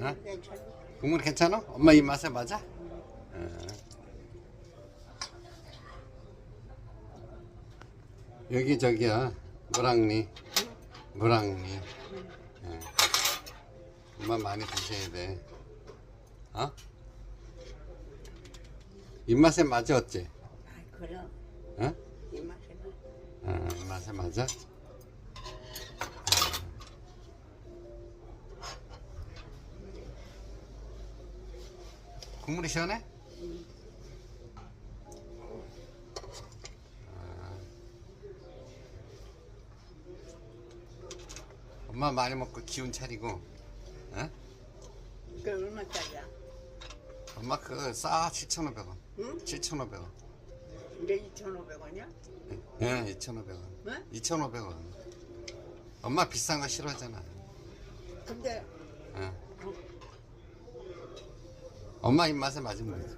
어? 국물 괜찮아? 엄마 입맛에 맞아? 어. 여기 저기야 물랑리 물랑리 예. 엄마 많이 드셔야 돼 어? 입맛에 맞아 어째? 아, 그럼 어? 이 맛에는 어, 입맛에 맞아? 국물이 시원해? 엄마 많이 먹고 기운 차리고 어? 그 얼마짜리야? 엄마 그거 싸 7,500원 응? 7,500원 이게 2,500원이야? 예 2,500원 네? 2,500원 엄마 비싼 거 싫어하잖아 근데 예. 엄마 입맛에 맞으면 되지